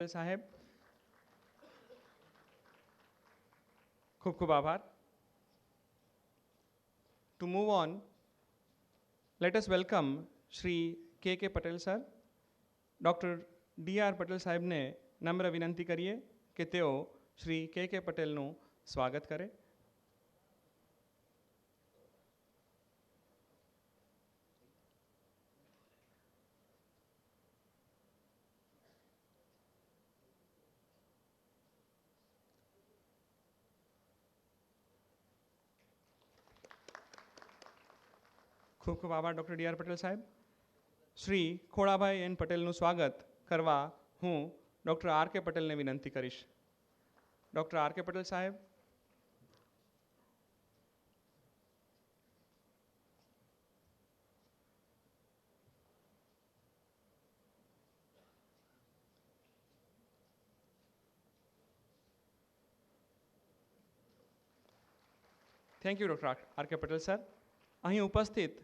સાહેબ ખૂબ ખૂબ આભાર to move on let us welcome Shri K K Patel sir doctor D R Patel સાહેબને નમ્ર વિનંતી કરીએ કે તેઓ શ્રી કે કે પટેલનું સ્વાગત કરે ખૂબ ખૂબ આભાર ડૉક્ટર ડી આર પટેલ સાહેબ. શ્રી ખોડાભાઈ એન પટેલનું સ્વાગત કરવા હું ડૉક્ટર આર કે પટેલને વિનંતી કરીશ. ડૉક્ટર આર કે પટેલ સાહેબ. Thank you doctor R K Patel sir અહીં ઉપસ્થિત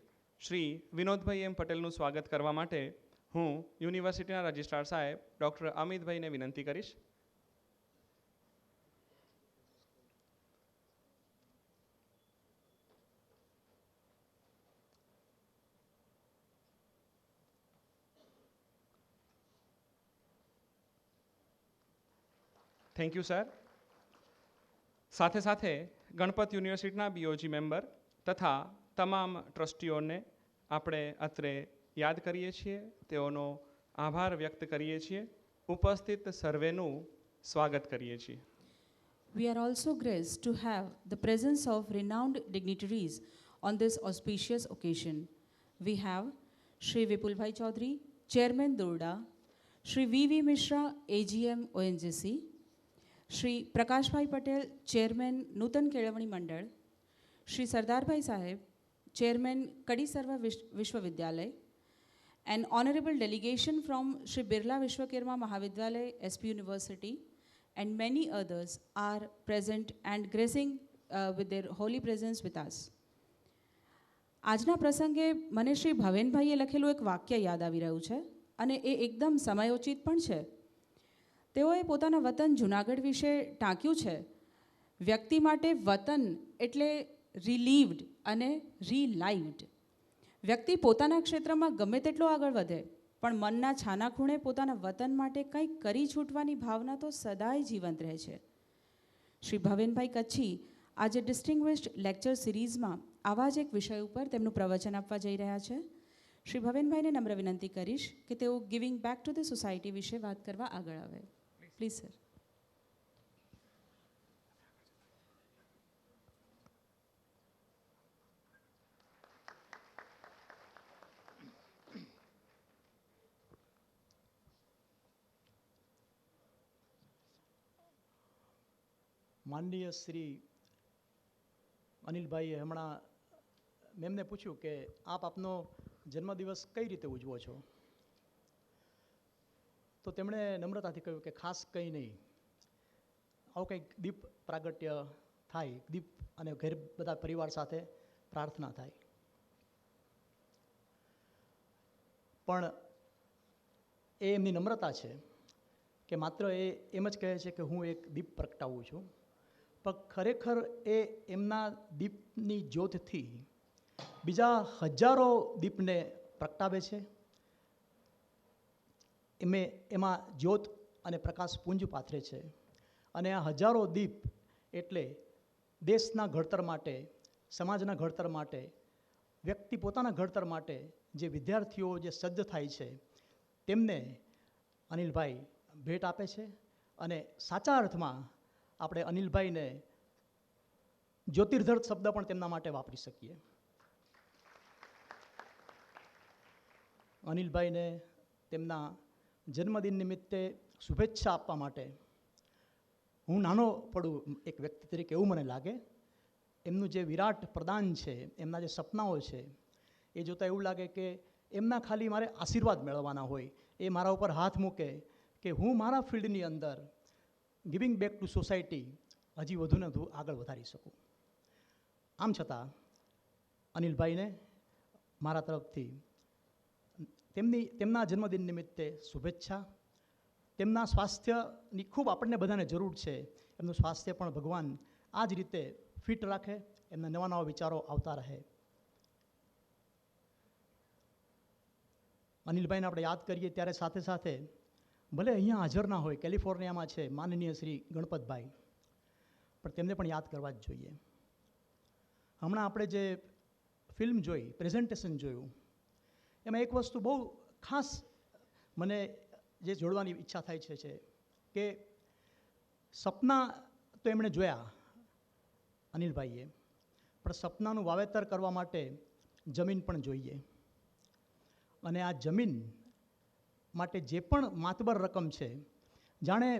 શ્રી વિનોદભાઈ એમ પટેલનું સ્વાગત કરવા માટે હું યુનિવર્સિટીના રજિસ્ટ્રાર સાહેબ ડૉક્ટર અમિતભાઈને વિનંતી કરીશ. થેન્ક યુ સર સાથે સાથે ગણપત યુનિવર્સિટીના બીઓજી મેમ્બર તથા તમામ ટ્રસ્ટીઓને આપણે અત્રે યાદ કરીએ છીએ તેઓનો આભાર વ્યક્ત કરીએ છીએ ઉપસ્થિત સર્વેનું સ્વાગત કરીએ છીએ We are also graced to have the presence of renowned dignitaries on this auspicious occasion. We have Shri Vipulbhai Chaudhary, Chairman Durda, Shri V.V. Mishra, AGM ONGC, Shri Prakashbhai Patel, Chairman Nutan Kelavani Mandal, Shri Sardarбhai Saheb, Sarva Vish- Vishwavidyalay, an honorable delegation from Shri Birla Vishwakarma Mahavidyalay, SP University, and many others are present and gracing uh, with their holy presence with us. આજના પ્રસંગે મને શ્રી ભવેનભાઈએ લખેલું એક વાક્ય યાદ આવી રહ્યું છે અને એ એકદમ સમયોચિત પણ છે તેઓએ પોતાના વતન જુનાગઢ વિશે ટાંક્યું છે વ્યક્તિ માટે વતન એટલે રિલીવડ અને રીલાઇવડ વ્યક્તિ પોતાના ક્ષેત્રમાં ગમે તેટલો આગળ વધે, પણ મનના છાના ખૂણે પોતાના વતન માટે કંઈક કરી છૂટવાની ભાવના તો સદાય જીવંત રહે છે. શ્રી ભવેનભાઈ કચ્છી આજે ડિસ્ટિંગ્વિશ્ડ લેક્ચર સિરીઝમાં આવા જ એક વિષય ઉપર તેમનું પ્રવચન આપવા જઈ રહ્યા છે. શ્રી ભવેનભાઈને નમ્ર વિનંતી કરીશ કે તેઓ giving back to the society વિશે વાત કરવા આગળ આવે. પ્લીઝ સર માનનીય શ્રી અનિલભાઈએ હમણાં મેમને પૂછ્યું કે આપ આપનો જન્મદિવસ કઈ રીતે ઉજવો છો? તો તેમણે નમ્રતાથી કહ્યું કે ખાસ કંઈ નહીં. આવું કંઈક દીપ પ્રાગટ્ય થાય, દીપ અને ઘેર બધા પરિવાર સાથે પ્રાર્થના થાય. પણ એ એમની નમ્રતા છે કે માત્ર એ એમ જ કહે છે કે હું એક દીપ પ્રગટાવું છું. પણ ખરેખર એ એમના દીપની જ્યોતથી બીજા હજારો દીપને પ્રગટાવે છે. એમે એમાં જ્યોત અને પ્રકાશ પુંજ પાથરે છે. અને આ હજારો દીપ એટલે દેશના ઘડતર માટે, સમાજના ઘડતર માટે, વ્યક્તિ પોતાના ઘડતર માટે જે વિદ્યાર્થીઓ જે સજ્જ થાય છે, તેમને અનિલભાઈ ભેટ આપે છે. અને સાચા અર્થમાં આપણે અનિલભાઈને જ્યોતિર્ધર શબ્દ પણ તેમના માટે વાપરી શકીએ. અનિલભાઈને તેમના જન્મદિન નિમિત્તે શુભેચ્છા આપવા માટે હું નાનો પડું એક વ્યક્તિ તરીકે એવું મને લાગે, એમનું જે વિરાટ પ્રદાન છે, એમના જે સપનાઓ છે, એ જોતાં એવું લાગે કે એમના ખાલી મારે આશીર્વાદ મેળવવાના હોય, એ મારા ઉપર હાથ મૂકે કે હું મારા ફિલ્ડની અંદર ગિવિંગ બેક ટુ સોસાયટી હજી વધુને વધુ આગળ વધારી શકું. આમ છતાં, અનિલભાઈને મારા તરફથી તેમની, તેમના જન્મદિન નિમિત્તે શુભેચ્છા. તેમના સ્વાસ્થ્યની ખૂબ આપણને બધાને જરૂર છે. એમનું સ્વાસ્થ્ય પણ ભગવાન આ જ રીતે ફિટ રાખે, એમના નવા નવા વિચારો આવતા રહે. અનિલભાઈને આપણે યાદ કરીએ ત્યારે સાથે સાથે ભલે અહીંયા હાજર ના હોય, કેલિફોર્નિયામાં છે, માનનીય શ્રી ગણપતભાઈ, પણ તેમને પણ યાદ કરવા જ જોઈએ. હમણાં આપણે જે ફિલ્મ જોઈ, પ્રેઝન્ટેશન જોયું, એમાં એક વસ્તુ બહુ ખાસ મને જે જોડવાની ઈચ્છા થાય છે છે કે સપના તો એમણે જોયા, અનિલભાઈએ, પણ સપનાનું વાવેતર કરવા માટે જમીન પણ જોઈએ. અને આ જમીન માટે જે પણ માતબર રકમ છે, જાણે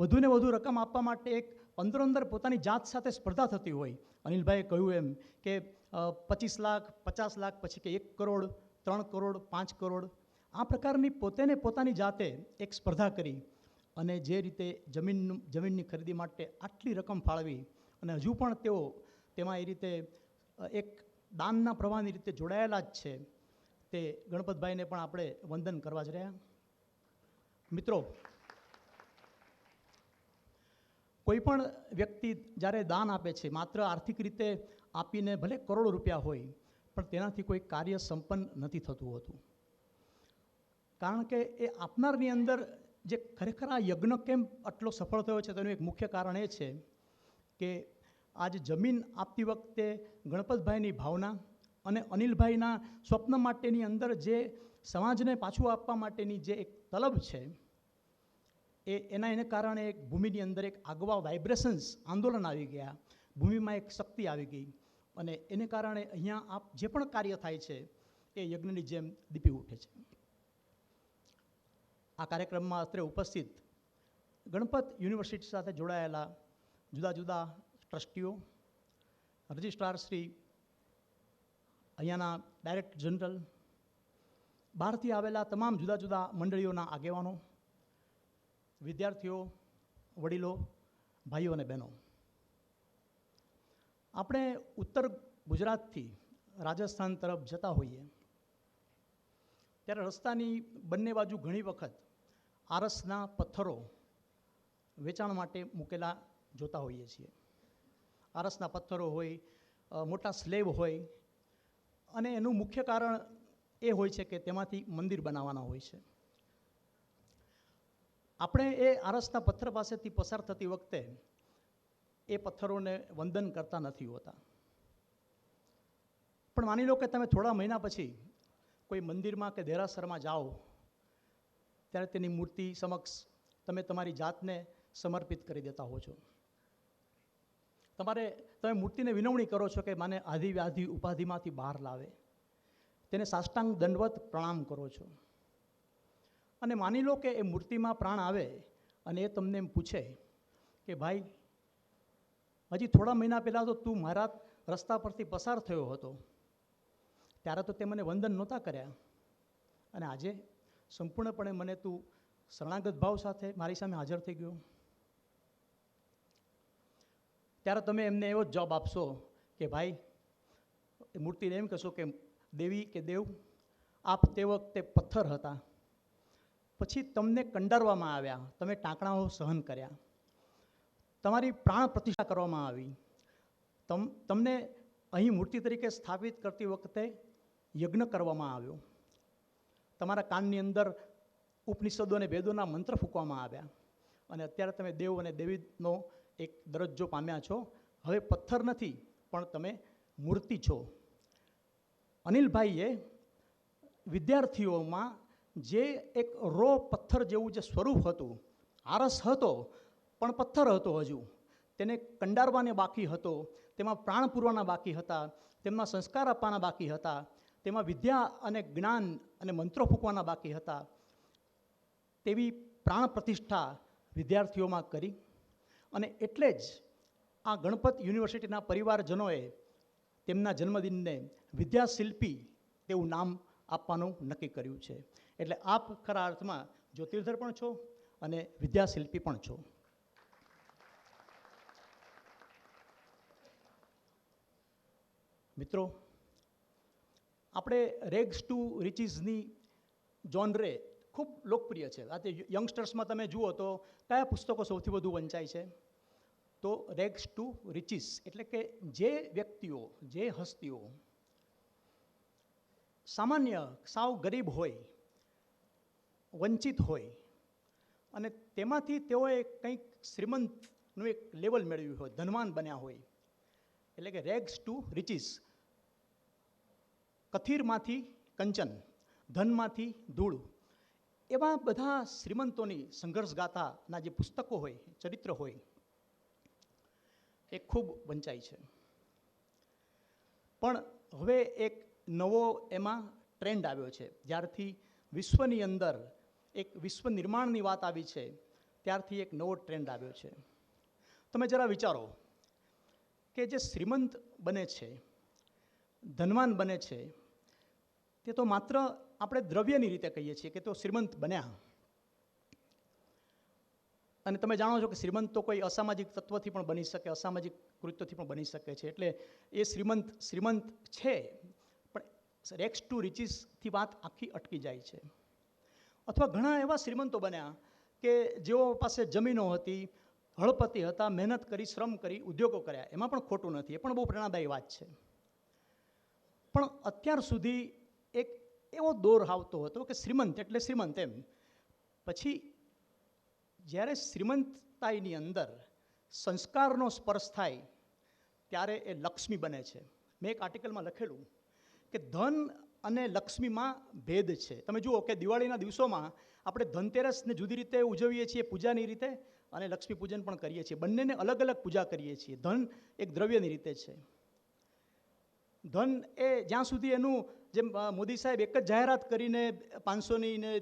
વધુને વધુ રકમ આપવા માટે એક અંદર અંદર પોતાની જાત સાથે સ્પર્ધા થતી હોય. અનિલભાઈએ કહ્યું એમ કે પચીસ લાખ, પચાસ લાખ, પછી કે એક કરોડ, ત્રણ કરોડ, પાંચ કરોડ, આ પ્રકારની પોતેને પોતાની જાતે એક સ્પર્ધા કરી અને જે રીતે જમીનનું જમીનની ખરીદી માટે આટલી રકમ ફાળવી અને હજુ પણ તેઓ તેમાં એ રીતે એક દાનના પ્રવાહની રીતે જોડાયેલા જ છે. તે ગણપતભાઈને પણ આપણે વંદન કરવા જ રહ્યા? મિત્રો કોઈપણ વ્યક્તિ જ્યારે દાન આપે છે, માત્ર આર્થિક રીતે આપીને ભલે કરોડો રૂપિયા હોય, પણ તેનાથી કોઈ કાર્ય સંપન્ન નથી થતું હોતું. કારણ કે એ આપનારની અંદર જે ખરેખર આ યજ્ઞ કેમ આટલો સફળ થયો છે, તેનું એક મુખ્ય કારણ એ છે કે આજે જમીન આપતી વખતે ગણપતભાઈની ભાવના અને અનિલભાઈના સ્વપ્ન માટેની અંદર જે સમાજને પાછું આપવા માટેની જે એક તલબ છે, એ એના એને કારણે એક ભૂમિની અંદર એક આગવા વાઇબ્રેશન્સ આંદોલન આવી ગયા. ભૂમિમાં એક શક્તિ આવી ગઈ. અને એને કારણે અહીંયા આપ જે પણ કાર્ય થાય છે, એ યજ્ઞની જેમ દીપી ઉઠે છે. આ કાર્યક્રમમાં અત્રે ઉપસ્થિત ગણપત યુનિવર્સિટી સાથે જોડાયેલા જુદા જુદા ટ્રસ્ટીઓ, રજિસ્ટ્રાર શ્રી અહીંયાના ડાયરેક્ટર જનરલ, બહારથી આવેલા તમામ જુદા જુદા મંડળીઓના આગેવાનો, વિદ્યાર્થીઓ, વડીલો, ભાઈઓ અને બહેનો. આપણે ઉત્તર ગુજરાતથી રાજસ્થાન તરફ જતા હોઈએ, ત્યારે રસ્તાની બંને બાજુ ઘણી વખત આરસના પથ્થરો વેચાણ માટે મૂકેલા જોતા હોઈએ છીએ. આરસના પથ્થરો હોય મોટા સ્લેબ હોય અને એનું મુખ્ય કારણ એ હોય છે કે તેમાંથી મંદિર બનાવવાના હોય છે. આપણે એ આરસના પથ્થર પાસેથી પસાર થતી વખતે એ પથ્થરોને વંદન કરતા નથી હોતા. પણ માની લો કે તમે થોડા મહિના પછી કોઈ મંદિરમાં કે દેરાસરમાં જાઓ, ત્યારે તેની મૂર્તિ સમક્ષ તમે તમારી જાતને સમર્પિત કરી દેતા હો છો. તમારે, તમે મૂર્તિને વિનવણી કરો છો કે મને આધિ ઉપાધિમાંથી બહાર લાવે. તેને સાષ્ટાંગ દંડવત પ્રણામ કરો છો. અને માની લો કે એ મૂર્તિમાં પ્રાણ આવે અને એ તમને એમ પૂછે કે ભાઈ, હજી થોડા મહિના પહેલાં તો તું મારા રસ્તા પરથી પસાર થયો હતો. ત્યારે તો તે મને વંદન નહોતા કર્યા. અને આજે સંપૂર્ણપણે મને તું શરણાગત ભાવ સાથે મારી સામે હાજર થઈ ગયો. ત્યારે તમે એમને એવો જવાબ આપશો કે ભાઈ મૂર્તિને એમ કહેશો કે દેવી કે દેવ, આપ તે વખતે પથ્થર હતા. પછી તમને કંડારવામાં આવ્યા, તમે ટાંકણાઓ સહન કર્યા. તમારી પ્રાણ પ્રતિષ્ઠા કરવામાં આવી. તમ, તમને અહીં મૂર્તિ તરીકે સ્થાપિત કરતી વખતે યજ્ઞ કરવામાં આવ્યો. તમારા કાનની અંદર ઉપનિષદો અને વેદોના મંત્ર ફૂંકવામાં આવ્યા. અને અત્યારે તમે દેવ અને દેવીનો એક દરજ્જો પામ્યા છો. હવે પથ્થર નથી, પણ તમે મૂર્તિ છો. અનિલભાઈએ વિદ્યાર્થીઓમાં જે એક રો પથ્થર જેવું જે સ્વરૂપ હતું, આરસ હતો, પણ પથ્થર હતો હજુ. તેને કંડારવાને બાકી હતો, તેમાં પ્રાણ પૂરવાના બાકી હતા, તેમના સંસ્કાર આપવાના બાકી હતા, તેમાં વિદ્યા અને જ્ઞાન અને મંત્રો ફૂંકવાના બાકી હતા. તેવી પ્રાણ પ્રતિષ્ઠા વિદ્યાર્થીઓમાં કરી અને એટલે જ આ ગણપત યુનિવર્સિટીના પરિવારજનોએ તેમના જન્મદિનને વિદ્યાશિલ્પી તેવું નામ આપવાનું નક્કી કર્યું છે. એટલે આપ ખરા અર્થમાં જ્યોતિર્ધર પણ છો અને વિદ્યાશિલ્પી પણ છો. મિત્રો, આપણે રેગ્સ ટુ રિચીઝની જોનરે ખૂબ લોકપ્રિય છે. આ તે યંગસ્ટર્સમાં તમે જુઓ તો કયા પુસ્તકો સૌથી વધુ વંચાય છે? તો રેગ્સ ટુ રિચિસ. એટલે કે જે વ્યક્તિઓ, જે હસ્તીઓ સામાન્ય સાવ ગરીબ હોય, વંચિત હોય અને તેમાંથી તેઓએ કંઈક શ્રીમંતનું એક લેવલ મેળવ્યું હોય, ધનવાન બન્યા હોય. એટલે કે રેગ્સ ટુ રિચિસ. કથીરમાંથી કંચન, ધનમાંથી ધૂળ એવા બધા શ્રીમંતોની સંઘર્ષ ગાથાના જે પુસ્તકો હોય, ચરિત્ર હોય, એ ખૂબ વંચાય છે. પણ હવે એક નવો એમાં ટ્રેન્ડ આવ્યો છે. જ્યારથી વિશ્વની અંદર એક વિશ્વ નિર્માણની વાત આવી છે, ત્યારથી એક નવો ટ્રેન્ડ આવ્યો છે. તમે જરા વિચારો કે જે શ્રીમંત બને છે, ધનવાન બને છે, તે તો માત્ર આપણે દ્રવ્યની રીતે કહીએ છીએ કે તો શ્રીમંત બન્યા. અને તમે જાણો છો કે શ્રીમંત તો કોઈ અસામાજિક તત્વથી પણ બની શકે, અસામાજિક કૃત્યોથી પણ બની શકે છે. એટલે એ શ્રીમંત શ્રીમંત છે, પણ રેક્સ ટુ રિચીસથી વાત આખી અટકી જાય છે. અથવા ઘણા એવા શ્રીમંતો બન્યા કે જેઓ પાસે જમીનો હતી, હળપતિ હતા, મહેનત કરી, શ્રમ કરી, ઉદ્યોગો કર્યા. એમાં પણ ખોટું નથી. એ પણ બહુ પ્રેરણાદાયી વાત છે. પણ અત્યાર સુધી એક એવો દોર આવતો હતો કે શ્રીમંત, એટલે શ્રીમંત એમ. પછી જ્યારે શ્રીમંતતાઈની અંદર સંસ્કારનો સ્પર્શ થાય, ત્યારે એ લક્ષ્મી બને છે. મેં એક આર્ટિકલમાં લખેલું કે ધન અને લક્ષ્મીમાં ભેદ છે. તમે જુઓ કે દિવાળીના દિવસોમાં આપણે ધનતેરસને જુદી રીતે ઉજવીએ છીએ પૂજાની રીતે અને લક્ષ્મી પૂજન પણ કરીએ છીએ. બંનેને અલગ અલગ પૂજા કરીએ છીએ. ધન એક દ્રવ્યની રીતે છે. ધન એ જ્યાં સુધી એનું જેમ મોદી સાહેબ એક જ જાહેરાત કરીને પાંચસોની ને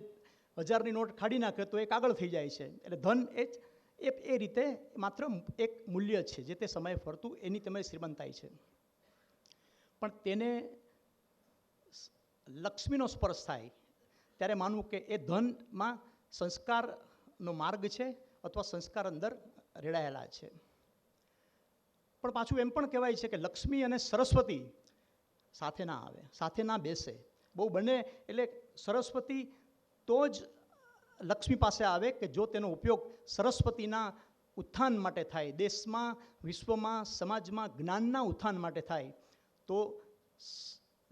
હજારની નોટ કાઢી નાખે તો એ આગળ થઈ જાય છે. એટલે ધન એ એ રીતે માત્ર એક મૂલ્ય છે જે તે સમયે ફરતું, એની તમે શ્રીમંતાઈ છે. પણ તેને લક્ષ્મીનો સ્પર્શ થાય ત્યારે માનવું કે એ ધનમાં સંસ્કારનો માર્ગ છે અથવા સંસ્કાર અંદર રેડાયેલા છે. પણ પાછું એમ પણ કહેવાય છે કે લક્ષ્મી અને સરસ્વતી સાથે ના આવે સાથે ના બેસે. બહુ બને, એટલે સરસ્વતી તો જ લક્ષ્મી પાસે આવે કે જો તેનો ઉપયોગ સરસ્વતીના ઉત્થાન માટે થાય, દેશમાં, વિશ્વમાં, સમાજમાં જ્ઞાનના ઉત્થાન માટે થાય, તો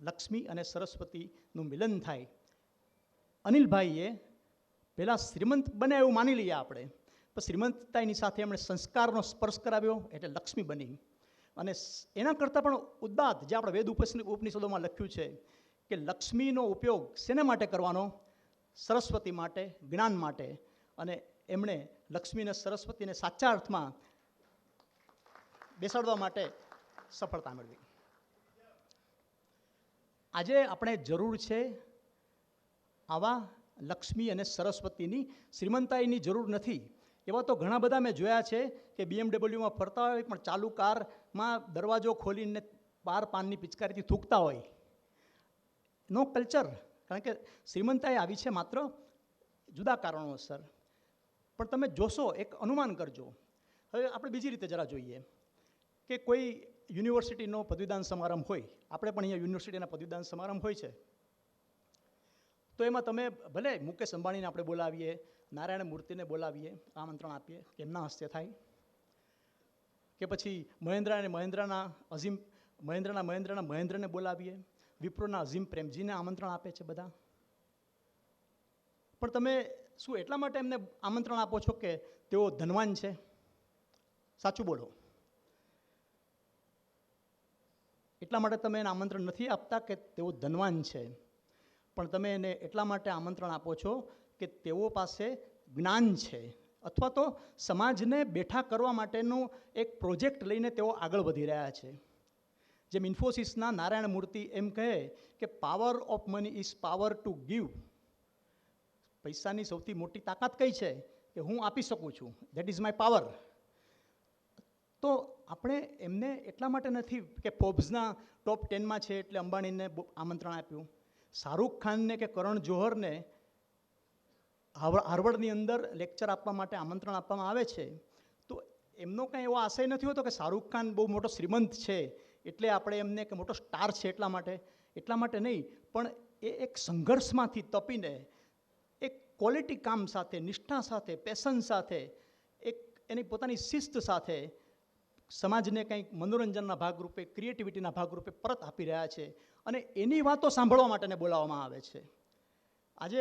લક્ષ્મી અને સરસ્વતીનું મિલન થાય. અનિલભાઈએ પહેલાં શ્રીમંત બને એવું માની લઈએ આપણે. પણ શ્રીમંતતાની સાથે એમણે સંસ્કારનો સ્પર્શ કરાવ્યો, એટલે લક્ષ્મી બની. અને એના કરતાં પણ ઉદાત જે આપણે વેદ ઉપનિષ- ઉપનિષદોમાં લખ્યું છે કે લક્ષ્મીનો ઉપયોગ શેના માટે કરવાનો? સરસ્વતી માટે, જ્ઞાન માટે. અને એમણે લક્ષ્મીને સરસ્વતીને સાચા અર્થમાં બેસાડવા માટે સફળતા મેળવી. આજે આપણે જરૂર છે આવા લક્ષ્મી અને સરસ્વતીની શ્રીમંતાઈની જરૂર નથી. એવા તો ઘણા બધા મેં જોયા છે કે બીએમડબલ્યુમાં ફરતા હોય, પણ ચાલુ કારમાં દરવાજો ખોલીને બાર પાનની પિચકારીથી થૂકતા હોય. નો કલ્ચર કારણ કે શ્રીમંતાએ આવી છે માત્ર જુદા કારણોસર. પણ તમે જોશો, એક અનુમાન કરજો. હવે આપણે બીજી રીતે જરા જોઈએ કે કોઈ યુનિવર્સિટીનો પદવીદાન સમારંભ હોય. આપણે પણ અહીંયા યુનિવર્સિટીના પદવીદાન સમારંભ હોય છે. તો એમાં તમે ભલે મુકેશ અંબાણીને આપણે બોલાવીએ, નારાયણ મૂર્તિને બોલાવીએ, આમંત્રણ આપીએ, કે એમના હસ્તે થાય. કે પછી મહેન્દ્રા અને મહેન્દ્રના અઝીમ, મહેન્દ્રના મહેન્દ્રના મહેન્દ્રને બોલાવીએ. વિપ્રોના અઝીમ પ્રેમજીને આમંત્રણ આપે છે બધા. પણ તમે શું એટલા માટે એમને આમંત્રણ આપો છો કે તેઓ ધનવાન છે? સાચું બોલો. એટલા માટે તમે એને આમંત્રણ નથી આપતા કે તેઓ ધનવાન છે. પણ તમે એને એટલા માટે આમંત્રણ આપો છો કે તેઓ પાસે જ્ઞાન છે. અથવા તો સમાજને બેઠા કરવા માટેનું એક પ્રોજેક્ટ લઈને તેઓ આગળ વધી રહ્યા છે. જેમ ઇન્ફોસિસના નારાયણ મૂર્તિ એમ કહે કે power of money is power to give પૈસાની સૌથી મોટી તાકાત કઈ છે? કે હું આપી શકું છું. દેટ ઇઝ માય પાવર તો આપણે એમને એટલા માટે નથી કે ફોર્બ્સના ટોપ ટેનમાં છે એટલે અંબાણીને આમંત્રણ આપ્યું. શાહરૂખ ખાનને કે કરણ જોહરને હાર્વર્ડની અંદર લેક્ચર આપવા માટે આમંત્રણ આપવામાં આવે છે, તો એમનો કાંઈ એવો આશય નથી હોતો કે શાહરૂખ ખાન બહુ મોટો શ્રીમંત છે, એટલે આપણે એમને કે મોટો સ્ટાર છે એટલા માટે એટલા માટે નહીં, પણ એ એક સંઘર્ષમાંથી તપીને એક ક્વોલિટી કામ સાથે, નિષ્ઠા સાથે પેશન સાથે, એક એની પોતાની શિસ્ત સાથે સમાજને કંઈક મનોરંજનના ભાગરૂપે ક્રિએટિવિટીના ભાગરૂપે પરત આપી રહ્યા છે, અને એની વાતો સાંભળવા માટેને બોલાવવામાં આવે છે. આજે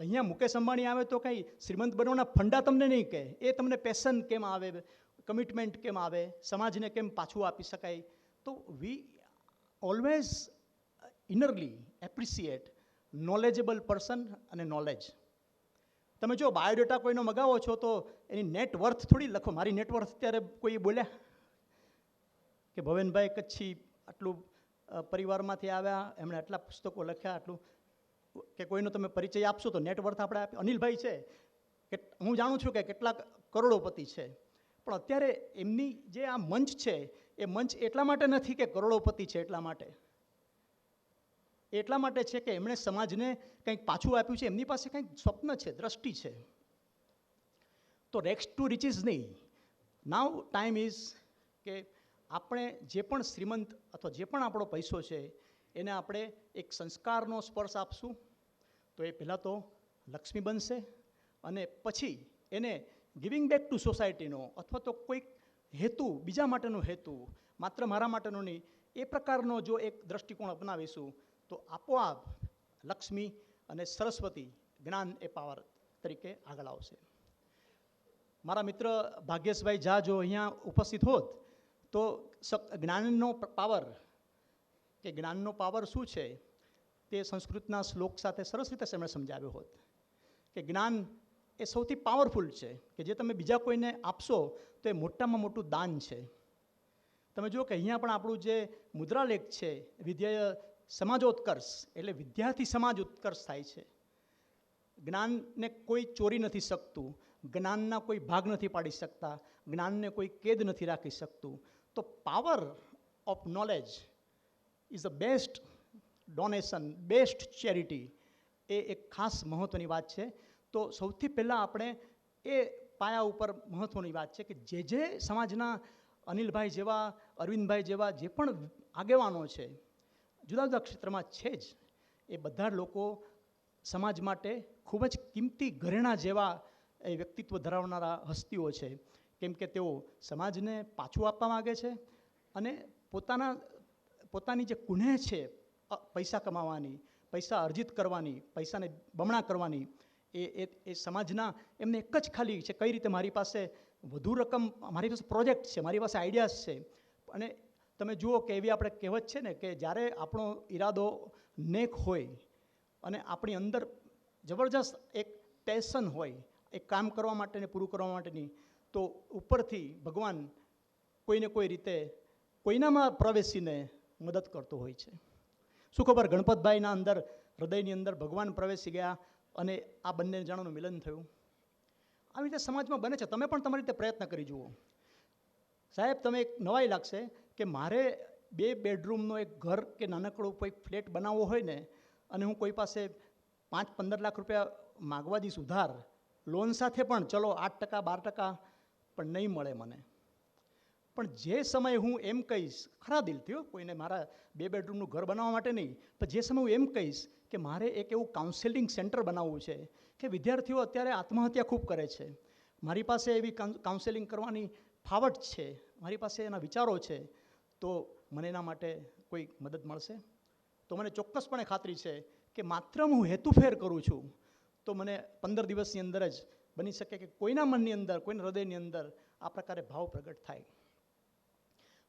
અહીંયા મુકેશ અંબાણી આવે તો કંઈ શ્રીમંત બનવાના ફંડા તમને નહીં કહે. એ તમને પેશન કેમ આવે કમિટમેન્ટ કેમ આવે, સમાજને કેમ પાછું આપી શકાય? તો we always innerly appreciate knowledgeable person અને નોલેજ તમે જો બાયોડેટા કોઈનો મગાવો છો તો એની નેટવર્થ થોડી લખો. મારી નેટવર્થ ત્યારે કોઈ બોલ્યા? કે ભવેનભાઈ કચ્છી આટલું પરિવારમાંથી આવ્યા, એમણે આટલા પુસ્તકો લખ્યા, આટલું. કે કોઈનો તમે પરિચય આપશો તો નેટ વર્થ આપણે આપી અનિલભાઈ છે, કે હું જાણું છું કે કેટલાક કરોડોપતિ છે. પણ અત્યારે એમની જે આ મંચ છે, એ મંચ એટલા માટે નથી કે કરોડોપતિ છે એટલા માટે. એટલા માટે છે કે એમણે સમાજને કંઈક પાછું આપ્યું છે, એમની પાસે કંઈક સ્વપ્ન છે, દ્રષ્ટિ છે. તો રેક્સ ટુ રિચિઝ નહીં. નાવ ટાઈમ ઇઝ કે આપણે જે પણ શ્રીમંત અથવા જે પણ આપણો પૈસો છે એને આપણે એક સંસ્કારનો સ્પર્શ આપશું. તો એ પહેલાં તો લક્ષ્મી બનશે અને પછી એને ગિવિંગ બેક ટુ સોસાયટીનો અથવા તો કોઈક હેતુ, બીજા માટેનો હેતુ, માત્ર મારા માટેનો નહીં, એ પ્રકારનો જો એક દ્રષ્ટિકોણ અપનાવીશું, તો આપોઆપ લક્ષ્મી અને સરસ્વતી જ્ઞાન એ પાવર તરીકે આગળ આવશે. મારા મિત્ર ભાગ્યેશભાઈ ઝા જો અહીંયા ઉપસ્થિત હોત, તો જ્ઞાનનો પાવર કે જ્ઞાનનો પાવર શું છે? તે સંસ્કૃતના શ્લોક સાથે સરસ રીતે તેમણે સમજાવ્યો હોત. કે જ્ઞાન એ સૌથી પાવરફુલ છે. કે જે તમે બીજા કોઈને આપશો તો એ મોટામાં મોટું દાન છે. તમે જુઓ કે અહીંયા પણ આપણું જે મુદ્રાલેખ છે વિદ્યા સમાજોત્કર્ષ, એટલે વિદ્યાર્થી સમાજ ઉત્કર્ષ થાય છે. જ્ઞાનને કોઈ ચોરી નથી શકતું, જ્ઞાનના કોઈ ભાગ નથી પાડી શકતા, જ્ઞાનને કોઈ કેદ નથી રાખી શકતું. તો power of knowledge is the best donation best charity એ એક ખાસ મહત્ત્વની વાત છે. તો સૌથી પહેલાં આપણે એ પાયા ઉપર મહત્ત્વની વાત છે કે જે જે સમાજના અનિલભાઈ જેવા, અરવિંદભાઈ જેવા જે પણ આગેવાનો છે, જુદા જુદા ક્ષેત્રમાં છે જ, એ બધા લોકો સમાજ માટે ખૂબ જ કિંમતી ઘરેણા જેવા એ વ્યક્તિત્વ ધરાવનારા હસ્તીઓ છે. કેમ કે તેઓ સમાજને પાછું આપવા માગે છે અને પોતાના પોતાની જે કુનેહ છે પૈસા કમાવાની, પૈસા અર્જિત કરવાની, પૈસાને બમણા કરવાની, એ એ એ સમાજના એમને એક જ ખાલી છે, કઈ રીતે મારી પાસે વધુ રકમ, મારી પાસે પ્રોજેક્ટ છે, મારી પાસે આઈડિયાઝ છે. અને તમે જુઓ કે એવી આપણે કહેવત છે ને કે જ્યારે આપણો ઈરાદો નેક હોય અને આપણી અંદર જબરજસ્ત એક પેશન હોય, એક કામ કરવા માટે ને પૂરું કરવા માટેની, તો ઉપરથી ભગવાન કોઈને કોઈ રીતે કોઈનામાં પ્રવેશીને મદદ કરતો હોય છે. શું ખબર ગણપતભાઈના અંદર, હૃદયની અંદર ભગવાન પ્રવેશી ગયા અને આ બંને જણાનું મિલન થયું? આવી રીતે સમાજમાં બને છે. તમે પણ તમારી રીતે પ્રયત્ન કરી જુઓ. સાહેબ, તમે એક નવાઈ લાગશે કે મારે બે બેડરૂમનો એક ઘર કે નાનકડો કોઈ ફ્લેટ બનાવવો હોય ને, અને હું કોઈ પાસે પાંચ પંદર લાખ રૂપિયા માગવાથી સુધાર, લોન સાથે પણ ચલો આઠ ટકા, બાર ટકા, પણ નહીં મળે મને. પણ જે સમયે હું એમ કહીશ, ખરા દિલથી કોઈને મારા બે બેડરૂમનું ઘર બનાવવા માટે નહીં, પણ જે સમયે હું એમ કહીશ કે મારે એક એવું કાઉન્સેલિંગ સેન્ટર બનાવવું છે કે વિદ્યાર્થીઓ અત્યારે આત્મહત્યા ખૂબ કરે છે. મારી પાસે એવી કાઉન્સેલિંગ કરવાની ફાવટ છે, મારી પાસે એના વિચારો છે, તો મને એના માટે કોઈ મદદ મળશે? તો મને ચોક્કસપણે ખાતરી છે કે માત્ર હું હેતુફેર કરું છું, તો મને પંદર દિવસની અંદર જ બની શકે કે કોઈના મનની અંદર, કોઈના હૃદયની અંદર આ પ્રકારે ભાવ પ્રગટ થાય.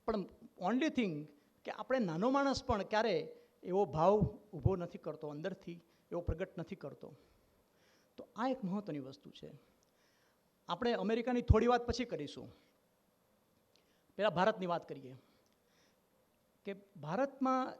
પણ ઓનલી થિંગ કે આપણે નાનો માણસ પણ ક્યારે એવો ભાવ ઊભો નથી કરતો, અંદરથી એવો પ્રગટ નથી કરતો. તો આ એક મહત્ત્વની વસ્તુ છે. આપણે અમેરિકાની થોડી વાત પછી કરીશું. પહેલાં ભારતની વાત કરીએ. કે ભારતમાં